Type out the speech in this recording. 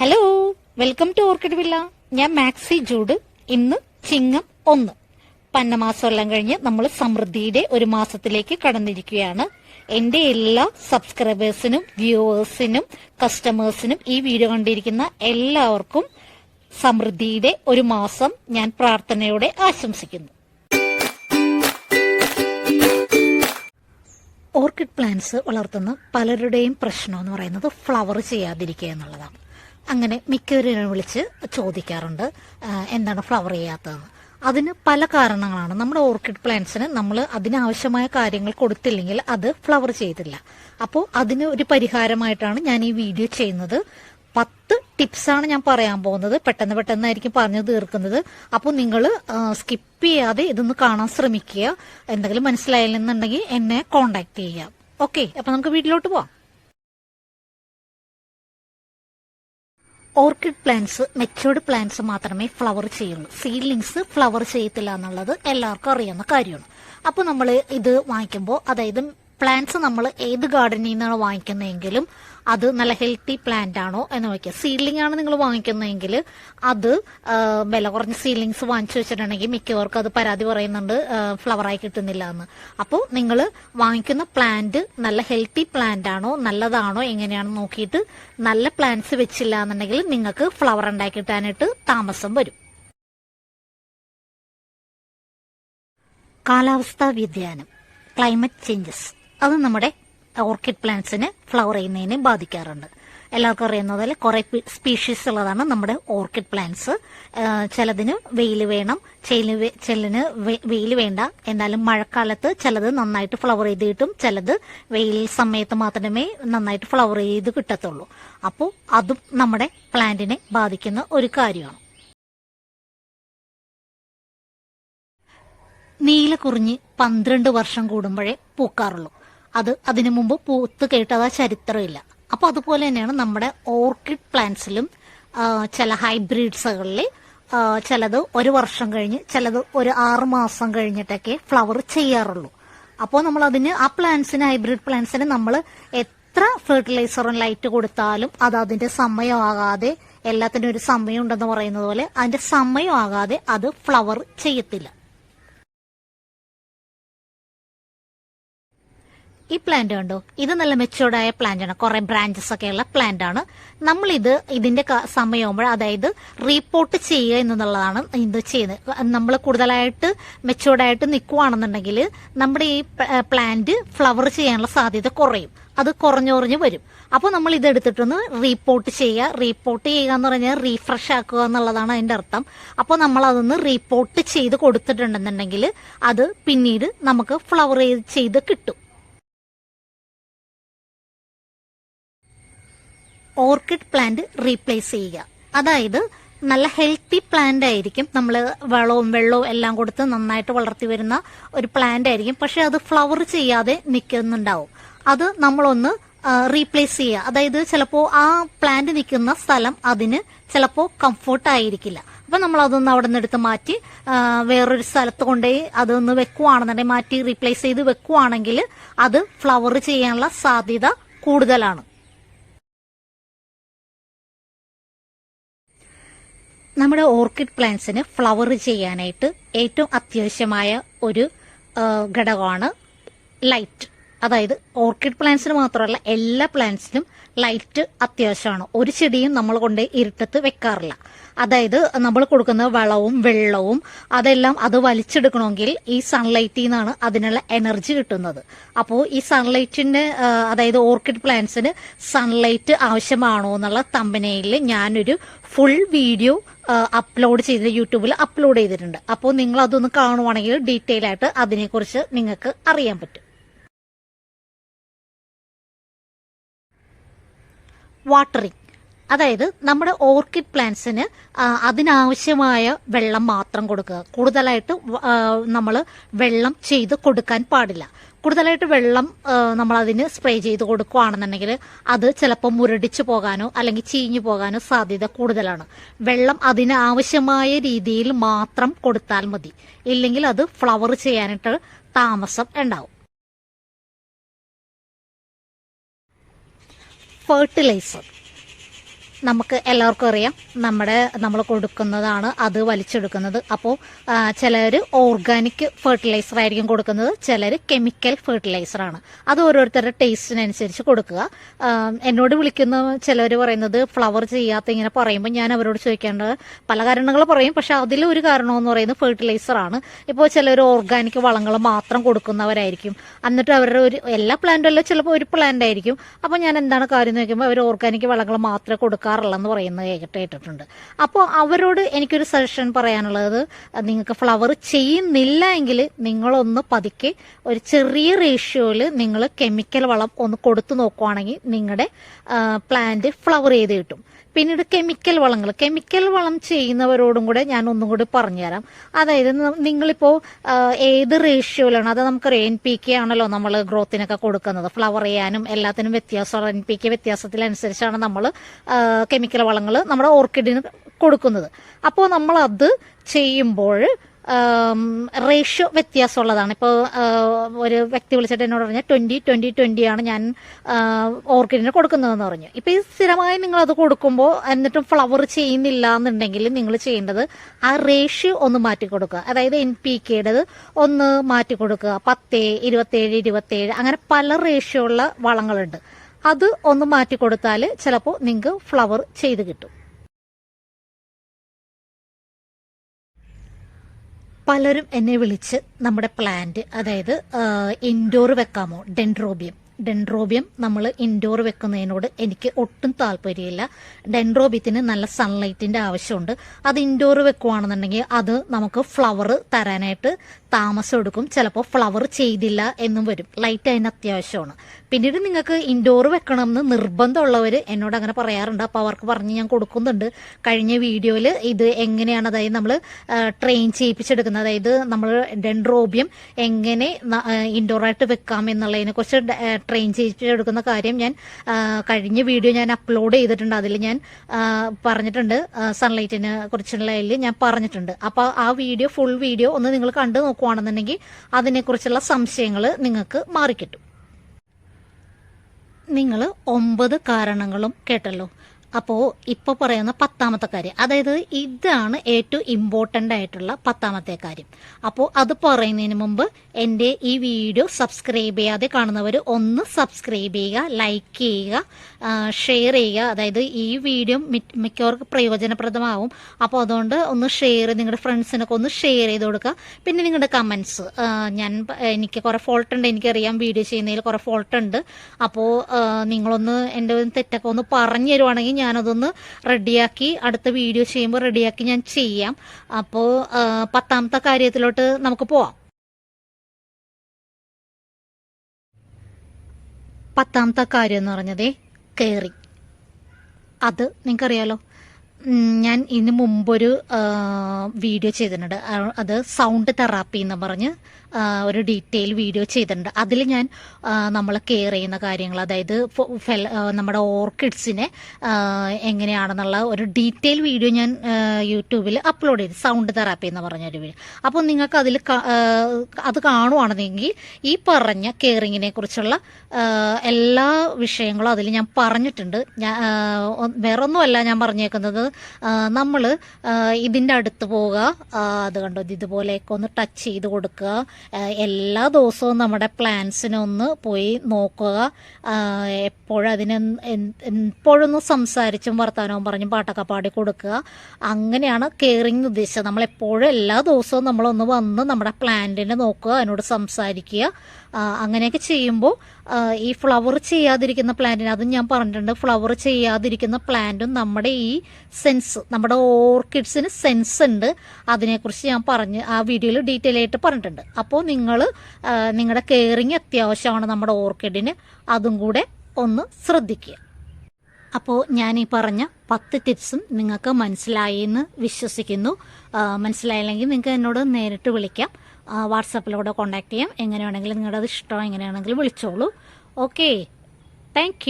Hello welcome to orchid villa ഞാൻ Maxi Jude. ഇന്ന് ചിങ്ങം ഒന്ന്. പന്നമാസം എല്ലാം കഴിഞ്ഞ് നമ്മൾ സമൃദ്ധിയുടെ ഒരു മാസത്തിലേക്ക് കടന്നിരിക്കുകയാണ്. എന്റെ എല്ലാ സബ്സ്ക്രൈബേഴ്സിനും വ്യൂവേഴ്സിനും കസ്റ്റമേഴ്സിനും ഈ വീഡിയോ കണ്ടിരിക്കുന്ന എല്ലാവർക്കും സമൃദ്ധിയുടെ ഒരു മാസം ഞാൻ പ്രാർത്ഥനയോടെ ആശംസിക്കുന്നു. ഓർക്കിഡ് പ്ലാന്റ്സ് വളർത്തുന്ന പലരുടെയും പ്രശ്നം എന്ന് പറയുന്നത് ഫ്ലവർ ചെയ്യാതിരിക്കുക എന്നുള്ളതാണ്. അങ്ങനെ മിക്കവരും വിളിച്ച് ചോദിക്കാറുണ്ട് എന്താണ് ഫ്ലവർ ചെയ്യാത്തതെന്ന്. അതിന് പല കാരണങ്ങളാണ്. നമ്മുടെ ഓർക്കിഡ് പ്ലാന്റ്സിന് നമ്മൾ അതിനാവശ്യമായ കാര്യങ്ങൾ കൊടുത്തില്ലെങ്കിൽ അത് ഫ്ലവർ ചെയ്തില്ല. അപ്പോൾ അതിന് ഒരു പരിഹാരമായിട്ടാണ് ഞാൻ ഈ വീഡിയോ ചെയ്യുന്നത്. പത്ത് ടിപ്സാണ് ഞാൻ പറയാൻ പോകുന്നത്. പെട്ടെന്ന് പെട്ടെന്നായിരിക്കും പറഞ്ഞു തീർക്കുന്നത്. അപ്പോൾ നിങ്ങൾ സ്കിപ്പ് ചെയ്യാതെ ഇതൊന്ന് കാണാൻ ശ്രമിക്കുക. എന്തെങ്കിലും മനസ്സിലായില്ലെന്നുണ്ടെങ്കിൽ എന്നെ കോണ്ടാക്ട് ചെയ്യുക. ഓക്കെ അപ്പൊ നമുക്ക് വീട്ടിലോട്ട് പോവാം. ഓർക്കിഡ് പ്ലാന്റ്സ് മെച്ചൂർഡ് പ്ലാന്റ്സ് മാത്രമേ ഫ്ലവർ ചെയ്യുള്ളൂ. സീഡ്ലിങ്സ് ഫ്ലവർ ചെയ്യത്തില്ല എന്നുള്ളത് എല്ലാവർക്കും അറിയാവുന്ന കാര്യമാണ്. അപ്പോൾ നമ്മൾ ഇത് വാങ്ങിക്കുമ്പോൾ അതായത് പ്ലാന്റ്സ് നമ്മൾ ഏത് ഗാർഡനിൽ നിന്നാണ് വാങ്ങിക്കുന്നതെങ്കിലും അത് നല്ല ഹെൽത്തി പ്ലാന്റ് ആണോ എന്ന് നോക്കുക സീഡ്ലിംഗ് ആണ് നിങ്ങൾ വാങ്ങിക്കുന്നതെങ്കിൽ അത് വില കുറഞ്ഞ സീഡ്ലിങ്സ് വാങ്ങിച്ചു വെച്ചിട്ടുണ്ടെങ്കിൽ മിക്കവർക്കും അത് പരാതി പറയുന്നുണ്ട് ഫ്ലവറായി കിട്ടുന്നില്ല എന്ന്. അപ്പോൾ നിങ്ങൾ വാങ്ങിക്കുന്ന പ്ലാന്റ് നല്ല ഹെൽത്തി പ്ലാന്റ് ആണോ നല്ലതാണോ എങ്ങനെയാണെന്ന് നോക്കിയിട്ട് നല്ല പ്ലാന്റ്സ് വെച്ചില്ല എന്നുണ്ടെങ്കിൽ നിങ്ങൾക്ക് ഫ്ലവർ ഉണ്ടാക്കി കിട്ടാനായിട്ട് താമസം വരും. കാലാവസ്ഥാ വ്യതിയാനം ക്ലൈമറ്റ് ചേഞ്ചസ് അത് നമ്മുടെ ഓർക്കിഡ് പ്ലാന്റ്സിനെ ഫ്ലവർ ചെയ്യുന്നതിനെ ബാധിക്കാറുണ്ട്. എല്ലാവർക്കും അറിയുന്ന പോലെ കുറെ സ്പീഷീസ് ഉള്ളതാണ് നമ്മുടെ ഓർക്കിഡ് പ്ലാന്റ്സ്. ചിലതിന് വെയിൽ വേണം ചിലതിന് വെയിൽ വേണ്ട. എന്നാലും മഴക്കാലത്ത് ചിലത് നന്നായിട്ട് ഫ്ലവർ ചെയ്ത് കിട്ടും ചിലത് വെയിൽ സമയത്ത് മാത്രമേ നന്നായിട്ട് ഫ്ലവർ ചെയ്ത് കിട്ടത്തുള്ളൂ. അപ്പോൾ അതും നമ്മുടെ പ്ലാന്റിനെ ബാധിക്കുന്ന ഒരു കാര്യമാണ്. നീല കുറിഞ്ഞ് പന്ത്രണ്ട് വർഷം കൂടുമ്പോഴേ പൂക്കാറുള്ളൂ. അത് അതിനു മുമ്പ് പൂത്ത് കേട്ടത് ചരിത്രമില്ല. അപ്പൊ അതുപോലെ തന്നെയാണ് നമ്മുടെ ഓർക്കിഡ് പ്ലാന്റ്സിലും ചില ഹൈബ്രിഡ്സുകളിൽ ചിലത് ഒരു വർഷം കഴിഞ്ഞ് ചിലത് ഒരു ആറ് മാസം കഴിഞ്ഞിട്ടൊക്കെ ഫ്ലവർ ചെയ്യാറുള്ളൂ. അപ്പോൾ നമ്മൾ അതിന് ആ പ്ലാന്റ്സിന് ഹൈബ്രിഡ് പ്ലാന്റ്സിന് നമ്മൾ എത്ര ഫെർട്ടിലൈസറും ലൈറ്റ് കൊടുത്താലും അത് അതിന്റെ സമയമാകാതെ എല്ലാത്തിനും ഒരു സമയം ഉണ്ടെന്ന് പറയുന്നത് പോലെ അതിന്റെ സമയമാകാതെ അത് ഫ്ലവർ ചെയ്യത്തില്ല. ഈ പ്ലാന്റ് കണ്ടോ? ഇത് നല്ല മെച്ചുവർഡായ പ്ലാന്റ് ആണ്. കുറെ ബ്രാഞ്ചസ് ഒക്കെ ഉള്ള പ്ലാന്റ് ആണ്. നമ്മൾ ഇത് ഇതിന്റെ സമയമാകുമ്പോൾ അതായത് റീപോർട്ട് ചെയ്യുക എന്നുള്ളതാണ് ഇത് ചെയ്യുന്നത്. നമ്മൾ കൂടുതലായിട്ട് മെച്ചുവർഡായിട്ട് നിൽക്കുവാണെന്നുണ്ടെങ്കിൽ നമ്മുടെ ഈ പ്ലാന്റ് ഫ്ലവർ ചെയ്യാനുള്ള സാധ്യത കുറയും. അത് കുറഞ്ഞു കുറഞ്ഞു വരും. അപ്പോൾ നമ്മൾ ഇത് എടുത്തിട്ടൊന്ന് റീപോർട്ട് ചെയ്യുക. റീപോർട്ട് ചെയ്യുക എന്ന് പറഞ്ഞാൽ റീഫ്രഷ് ആക്കുക എന്നുള്ളതാണ് അതിന്റെ അർത്ഥം. അപ്പോൾ നമ്മൾ അതൊന്ന് റീപോർട്ട് ചെയ്ത് കൊടുത്തിട്ടുണ്ടെന്നുണ്ടെങ്കിൽ അത് പിന്നീട് നമുക്ക് ഫ്ലവർ ചെയ്ത് കിട്ടും. ഓർക്കിഡ് പ്ലാന്റ് റീപ്ലേസ് ചെയ്യുക. അതായത് നല്ല ഹെൽത്തി പ്ലാന്റ് ആയിരിക്കും. നമ്മൾ വളവും വെള്ളവും എല്ലാം കൊടുത്ത് നന്നായിട്ട് വളർത്തി വരുന്ന ഒരു പ്ലാന്റ് ആയിരിക്കും. പക്ഷെ അത് ഫ്ലവർ ചെയ്യാതെ നിൽക്കുന്നുണ്ടാവും അത് നമ്മളൊന്ന് റീപ്ലേസ് ചെയ്യുക. അതായത് ചിലപ്പോൾ ആ പ്ലാന്റ് നിൽക്കുന്ന സ്ഥലം അതിന് ചിലപ്പോൾ കംഫർട്ട് ആയിരിക്കില്ല. അപ്പൊ നമ്മൾ അതൊന്ന് അവിടെ നിന്ന് എടുത്ത് മാറ്റി വേറൊരു സ്ഥലത്ത് കൊണ്ടുപോയി അതൊന്ന് വെക്കുവാണെന്നുണ്ടെങ്കിൽ മാറ്റി റീപ്ലേസ് ചെയ്ത് വെക്കുവാണെങ്കിൽ അത് ഫ്ലവർ ചെയ്യാനുള്ള സാധ്യത കൂടുതലാണ്. നമ്മുടെ ഓർക്കിഡ് പ്ലാന്റ്സിന് ഫ്ലവർ ചെയ്യാനായിട്ട് ഏറ്റവും അത്യാവശ്യമായ ഒരു ഘടകമാണ് ലൈറ്റ്. അതായത് ഓർക്കിഡ് പ്ലാന്റ്സിന് മാത്രമല്ല എല്ലാ പ്ലാന്റ്സിനും ലൈറ്റ് അത്യാവശ്യമാണ്. ഒരു ചെടിയും നമ്മൾ കൊണ്ട് ഇരുട്ടത്ത് വെക്കാറില്ല. അതായത് നമ്മൾ കൊടുക്കുന്ന വളവും വെള്ളവും അതെല്ലാം അത് വലിച്ചെടുക്കണമെങ്കിൽ ഈ സൺലൈറ്റിൽ നിന്നാണ് അതിനുള്ള എനർജി കിട്ടുന്നത്. അപ്പോൾ ഈ സൺലൈറ്റിന്റെ അതായത് ഓർക്കിഡ് പ്ലാന്റ്സിന് സൺലൈറ്റ് ആവശ്യമാണോ എന്നുള്ള തമ്പനയിൽ ഞാനൊരു ഫുൾ വീഡിയോ അപ്ലോഡ് ചെയ്ത് യൂട്യൂബിൽ അപ്ലോഡ് ചെയ്തിട്ടുണ്ട്. അപ്പോൾ നിങ്ങൾ അതൊന്ന് കാണുവാണെങ്കിൽ ഡീറ്റെയിൽ ആയിട്ട് അതിനെക്കുറിച്ച് നിങ്ങൾക്ക് അറിയാൻ പറ്റും. വാട്ടറിങ് അതായത് നമ്മുടെ ഓർക്കിഡ് പ്ലാന്റ്സിന് അതിനാവശ്യമായ വെള്ളം മാത്രം കൊടുക്കുക. കൂടുതലായിട്ട് നമ്മൾ വെള്ളം ചെയ്ത് കൊടുക്കാൻ പാടില്ല. കൂടുതലായിട്ട് വെള്ളം നമ്മൾ അതിന് സ്പ്രേ ചെയ്ത് കൊടുക്കുകയാണെന്നുണ്ടെങ്കിൽ അത് ചിലപ്പോൾ മുരടിച്ചു പോകാനോ അല്ലെങ്കിൽ ചീഞ്ഞു പോകാനോ സാധ്യത കൂടുതലാണ്. വെള്ളം അതിന് ആവശ്യമായ രീതിയിൽ മാത്രം കൊടുത്താൽ മതി. ഇല്ലെങ്കിൽ അത് ഫ്ലവർ ചെയ്യാനായിട്ട് താമസം ഉണ്ടാവും. ഫെർട്ടിലൈസർ നമുക്ക് എല്ലാവർക്കും അറിയാം നമ്മുടെ നമ്മൾ കൊടുക്കുന്നതാണ് അത് വലിച്ചെടുക്കുന്നത്. അപ്പോൾ ചിലർ ഓർഗാനിക് ഫെർട്ടിലൈസർ ആയിരിക്കും കൊടുക്കുന്നത്. ചിലർ കെമിക്കൽ ഫെർട്ടിലൈസർ ആണ്. അത് ഓരോരുത്തരുടെ ടേസ്റ്റിനനുസരിച്ച് കൊടുക്കുക. എന്നോട് വിളിക്കുന്ന ചിലർ പറയുന്നത് ഫ്ലവർ ചെയ്യാത്ത ഇങ്ങനെ പറയുമ്പോൾ ഞാൻ അവരോട് ചോദിക്കേണ്ടത് പല കാരണങ്ങൾ പറയും. പക്ഷെ അതിലൊരു കാരണം എന്ന് പറയുന്നത് ഫെർട്ടിലൈസർ ആണ്. ഇപ്പോൾ ചിലർ ഓർഗാനിക് വളങ്ങൾ മാത്രം കൊടുക്കുന്നവരായിരിക്കും. എന്നിട്ട് അവരുടെ ഒരു എല്ലാ പ്ലാന്റും അല്ല ചിലപ്പോൾ ഒരു പ്ലാന്റ് ആയിരിക്കും. അപ്പോൾ ഞാൻ എന്താണ് കാര്യം എന്ന് നോക്കുമ്പോൾ അവർ ഓർഗാനിക് വളങ്ങൾ മാത്രമേ കൊടുക്കാറുള്ളെന്ന് പറയുന്നത് കേട്ട് കേട്ടിട്ടുണ്ട്. അപ്പോൾ അവരോട് എനിക്കൊരു സജഷൻ പറയാനുള്ളത് നിങ്ങൾക്ക് ഫ്ലവർ ചെയ്യുന്നില്ല എങ്കിൽ നിങ്ങളൊന്ന് പതുക്കെ ഒരു ചെറിയ റേഷ്യോയിൽ നിങ്ങൾ കെമിക്കൽ വളം ഒന്ന് കൊടുത്തു നോക്കുവാണെങ്കിൽ നിങ്ങളുടെ പ്ലാന്റ് ഫ്ലവർ ചെയ്ത് കിട്ടും. പിന്നീട് കെമിക്കൽ വളങ്ങൾ. കെമിക്കൽ വളം ചെയ്യുന്നവരോടും കൂടെ ഞാൻ ഒന്നും കൂടി പറഞ്ഞുതരാം. അതായത് നിങ്ങളിപ്പോൾ ഏത് റേഷ്യോയിലാണ് അത് നമുക്ക് എൻ പി കെ ആണല്ലോ നമ്മൾ ഗ്രോത്തിനൊക്കെ കൊടുക്കുന്നത്. ഫ്ലവർ ചെയ്യാനും എല്ലാത്തിനും വ്യത്യാസം എൻ പി കെ വ്യത്യാസത്തിനനുസരിച്ചാണ് നമ്മൾ കെമിക്കൽ വളങ്ങൾ നമ്മുടെ ഓർക്കിഡിന് കൊടുക്കുന്നത്. അപ്പോൾ നമ്മൾ അത് ചെയ്യുമ്പോൾ റേഷ്യോ വ്യത്യാസമുള്ളതാണ്. ഇപ്പോൾ ഒരു വ്യക്തി വിളിച്ചിട്ട് എന്നോട് പറഞ്ഞാൽ ട്വന്റി ട്വന്റി ട്വന്റി ആണ് ഞാൻ ഓർക്കിഡിന് കൊടുക്കുന്നതെന്ന് പറഞ്ഞു. ഇപ്പോൾ ഈ സ്ഥിരമായി നിങ്ങൾ അത് കൊടുക്കുമ്പോൾ എന്നിട്ടും ഫ്ലവർ ചെയ്യുന്നില്ല എന്നുണ്ടെങ്കിൽ നിങ്ങൾ ചെയ്യേണ്ടത് ആ റേഷ്യോ ഒന്ന് മാറ്റി കൊടുക്കുക. അതായത് എൻ പി കെയുടേത് ഒന്ന് മാറ്റി കൊടുക്കുക. പത്ത് ഇരുപത്തേഴ് ഇരുപത്തേഴ് അങ്ങനെ പല റേഷ്യോ ഉള്ള വളങ്ങളുണ്ട്. അത് ഒന്ന് മാറ്റി കൊടുത്താൽ ചിലപ്പോൾ നിങ്ങൾക്ക് ഫ്ലവർ ചെയ്ത് കിട്ടും. പലരും എന്നെ വിളിച്ച് നമ്മുടെ പ്ലാന്റ് അതായത് ഇൻഡോർ വെക്കാമോ? ഡെൻഡ്രോബിയം ഡെൻഡ്രോബിയം നമ്മൾ ഇൻഡോർ വെക്കുന്നതിനോട് എനിക്ക് ഒട്ടും താല്പര്യമില്ല. ഡെൻഡ്രോബിയത്തിന് നല്ല സൺലൈറ്റിന്റെ ആവശ്യമുണ്ട്. അത് ഇൻഡോർ വെക്കുവാണെന്നുണ്ടെങ്കിൽ അത് നമുക്ക് ഫ്ലവർ തരാനായിട്ട് താമസം എടുക്കും. ചിലപ്പോൾ ഫ്ലവർ ചെയ്തില്ല എന്നും വരും. ലൈറ്റ് അതിന് അത്യാവശ്യമാണ്. പിന്നീട് നിങ്ങൾക്ക് ഇൻഡോർ വെക്കണം എന്ന് നിർബന്ധമുള്ളവർ എന്നോട് അങ്ങനെ പറയാറുണ്ട്. അപ്പോൾ അവർക്ക് പറഞ്ഞ് ഞാൻ കൊടുക്കുന്നുണ്ട്. കഴിഞ്ഞ വീഡിയോയിൽ ഇത് എങ്ങനെയാണ് അതായത് നമ്മൾ ട്രെയിൻ ചെയ്യിപ്പിച്ചെടുക്കുന്നത്. അതായത് നമ്മൾ ഡെൻഡ്രോബിയം എങ്ങനെ ഇൻഡോറായിട്ട് വെക്കാം എന്നുള്ളതിനെ കുറിച്ച് ട്രെയിൻ ചെയ്യിപ്പിച്ചെടുക്കുന്ന കാര്യം ഞാൻ കഴിഞ്ഞ വീഡിയോ ഞാൻ അപ്ലോഡ് ചെയ്തിട്ടുണ്ട്. അതിൽ ഞാൻ പറഞ്ഞിട്ടുണ്ട്. സൺലൈറ്റിനെ കുറിച്ചുള്ളതിൽ ഞാൻ പറഞ്ഞിട്ടുണ്ട്. അപ്പോൾ ആ വീഡിയോ ഫുൾ വീഡിയോ ഒന്ന് നിങ്ങൾ കണ്ടു നോക്കുവാണെന്നുണ്ടെങ്കിൽ അതിനെക്കുറിച്ചുള്ള സംശയങ്ങൾ നിങ്ങൾക്ക് മാറിക്കിട്ടും. നിങ്ങൾ ഒമ്പത് കാരണങ്ങളും കേട്ടല്ലോ. അപ്പോൾ ഇപ്പോൾ പറയുന്ന പത്താമത്തെ കാര്യം. അതായത് ഇതാണ് ഏറ്റവും ഇമ്പോർട്ടന്റ് ആയിട്ടുള്ള പത്താമത്തെ കാര്യം. അപ്പോൾ അത് പറയുന്നതിന് മുമ്പ് എന്റെ ഈ വീഡിയോ സബ്സ്ക്രൈബ് ചെയ്യാതെ കാണുന്നവർ ഒന്ന് സബ്സ്ക്രൈബ് ചെയ്യുക ലൈക്ക് ചെയ്യുക ഷെയർ ചെയ്യുക. അതായത് ഈ വീഡിയോ മിക്കവർക്ക് പ്രയോജനപ്രദമാവും. അപ്പോൾ അതുകൊണ്ട് ഒന്ന് ഷെയർ നിങ്ങളുടെ ഫ്രണ്ട്സിനൊക്കെ ഒന്ന് ഷെയർ ചെയ്ത് കൊടുക്കുക. പിന്നെ നിങ്ങളുടെ കമൻസ് ഞാൻ എനിക്ക് കുറേ ഫോൾട്ട് ഉണ്ട്. എനിക്കറിയാം വീഡിയോ ചെയ്യുന്നതിൽ കുറേ ഫോൾട്ട് ഉണ്ട്. അപ്പോൾ നിങ്ങളൊന്ന് എന്റെ തെറ്റൊക്കെ ഒന്ന് പറഞ്ഞു തരുവാണെങ്കിൽ ഞാനതൊന്ന് റെഡിയാക്കി അടുത്ത വീഡിയോ ചെയ്യുമ്പോൾ റെഡിയാക്കി ഞാൻ ചെയ്യാം. അപ്പോൾ പത്താമത്തെ കാര്യത്തിലോട്ട് നമുക്ക് പോവാം. പത്താമത്തെ കാര്യം എന്ന് പറഞ്ഞതേ കയറി അത് നിങ്ങൾക്കറിയാലോ? ഞാൻ ഇതിന് മുമ്പൊരു വീഡിയോ ചെയ്തിട്ടുണ്ട്. അത് സൗണ്ട് തെറാപ്പി എന്ന് പറഞ്ഞ് ഒരു ഡീറ്റെയിൽ വീഡിയോ ചെയ്തിട്ടുണ്ട്. അതിൽ ഞാൻ നമ്മൾ കെയർ ചെയ്യുന്ന കാര്യങ്ങൾ അതായത് നമ്മുടെ ഓർക്കിഡ്സിനെ എങ്ങനെയാണെന്നുള്ള ഒരു ഡീറ്റെയിൽ വീഡിയോ ഞാൻ യൂട്യൂബിൽ അപ്ലോഡ് ചെയ്തു. സൗണ്ട് തെറാപ്പി എന്ന് പറഞ്ഞൊരു വീഡിയോ. അപ്പോൾ നിങ്ങൾക്ക് അതിൽ അത് കാണുവാണെന്നെങ്കിൽ ഈ പറഞ്ഞ കെയറിങ്ങിനെ കുറിച്ചുള്ള എല്ലാ വിഷയങ്ങളും അതിൽ ഞാൻ പറഞ്ഞിട്ടുണ്ട്. ഞാൻ വേറൊന്നുമല്ല ഞാൻ പറഞ്ഞേക്കുന്നത്. നമ്മൾ ഇതിന്റെ അടുത്ത് പോവുക. അത് കണ്ടോ? ഇത് ഇതുപോലെയൊക്കെ ഒന്ന് ടച്ച് ചെയ്ത് കൊടുക്കുക. എല്ലാ ദിവസവും നമ്മുടെ പ്ലാന്റ്സിനെ ഒന്ന് പോയി നോക്കുക. എപ്പോഴും അതിന് എപ്പോഴൊന്ന് സംസാരിച്ചും വർത്തമാനവും പറഞ്ഞും പാട്ടൊക്കെ പാടി കൊടുക്കുക. അങ്ങനെയാണ് കെയറിങ് ഉദ്ദേശിച്ചത്. നമ്മളെപ്പോഴും എല്ലാ ദിവസവും നമ്മളൊന്ന് വന്ന് നമ്മുടെ പ്ലാന്റിനെ നോക്കുക അതിനോട് സംസാരിക്കുക. അങ്ങനെയൊക്കെ ചെയ്യുമ്പോൾ ഈ ഫ്ലവർ ചെയ്യാതിരിക്കുന്ന പ്ലാന്റിന് അതും ഞാൻ പറഞ്ഞിട്ടുണ്ട് ഫ്ലവർ ചെയ്യാതിരിക്കുന്ന പ്ലാന്റും നമ്മുടെ ഈ സെൻസ് നമ്മുടെ ഓർക്കിഡ്സിന് സെൻസ് ഉണ്ട്. അതിനെക്കുറിച്ച് ഞാൻ പറഞ്ഞ് ആ വീഡിയോയിൽ ഡീറ്റെയിൽ ആയിട്ട് പറഞ്ഞിട്ടുണ്ട്. അപ്പോൾ നിങ്ങൾ നിങ്ങളുടെ കെയറിങ് അത്യാവശ്യമാണ് നമ്മുടെ ഓർക്കിഡിന്. അതും കൂടെ ഒന്ന് ശ്രദ്ധിക്കുക. അപ്പോൾ ഞാൻ ഈ പറഞ്ഞ പത്ത് ടിപ്സും നിങ്ങൾക്ക് മനസ്സിലായി എന്ന് വിശ്വസിക്കുന്നു. മനസ്സിലായില്ലെങ്കിൽ നിങ്ങൾക്ക് എന്നോട് നേരിട്ട് വിളിക്കാം. വാട്സപ്പിലൂടെ കോണ്ടാക്ട് ചെയ്യാം. എങ്ങനെയാണെങ്കിലും നിങ്ങളുടെ ഇഷ്ടം എങ്ങനെയാണെങ്കിലും വിളിച്ചോളൂ. Okay thank